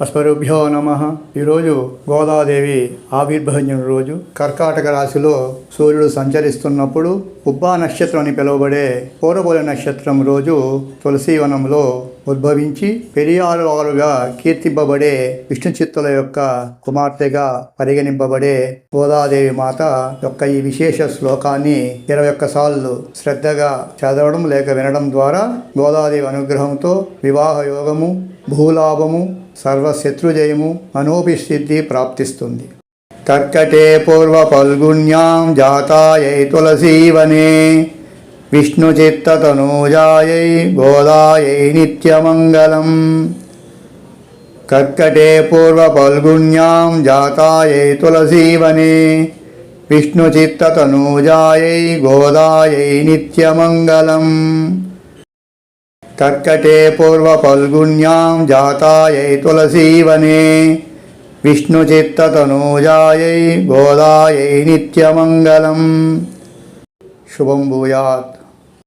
అస్మరుభ్యో నమ. ఈరోజు గోదాదేవి ఆవిర్భవించిన రోజు. కర్కాటక రాశిలో సూర్యుడు సంచరిస్తున్నప్పుడు ఉబ్బా నక్షత్రం అని పిలువబడే పూరబోల నక్షత్రం రోజు తులసీవనంలో ఉద్భవించి పెరియారుగా కీర్తింపబడే విష్ణు చిత్తుల యొక్క కుమార్తెగా పరిగణింపబడే గోదాదేవి మాత యొక్క ఈ విశేష శ్లోకాన్ని ఇరవై ఒక్కసార్లు శ్రద్ధగా చదవడం లేక వినడం ద్వారా గోదాదేవి అనుగ్రహంతో వివాహ యోగము భూలాభము సర్వశత్రుజయము మనోభిసిద్ధి ప్రాప్తిస్తుంది. కర్కటే పూర్వ ఫల్గుణ్యాం జాతాయై తులసీవనే విష్ణుచిత్తతనూజాయై గోదాయై నిత్యమంగళం కర్కటే పూర్వ ఫల్గుణ్యాం జాతాయై తులసీవనే విష్ణుచిత్తతనూజాయై గోదాయై నిత్యమంగళం కర్కటే పూర్వ ఫల్గుణ్యాం జాతాయై తులసీవనే విష్ణుచిత్తతనూజాయై గోదాయై నిత్యమంగళం శుభం భూయాత్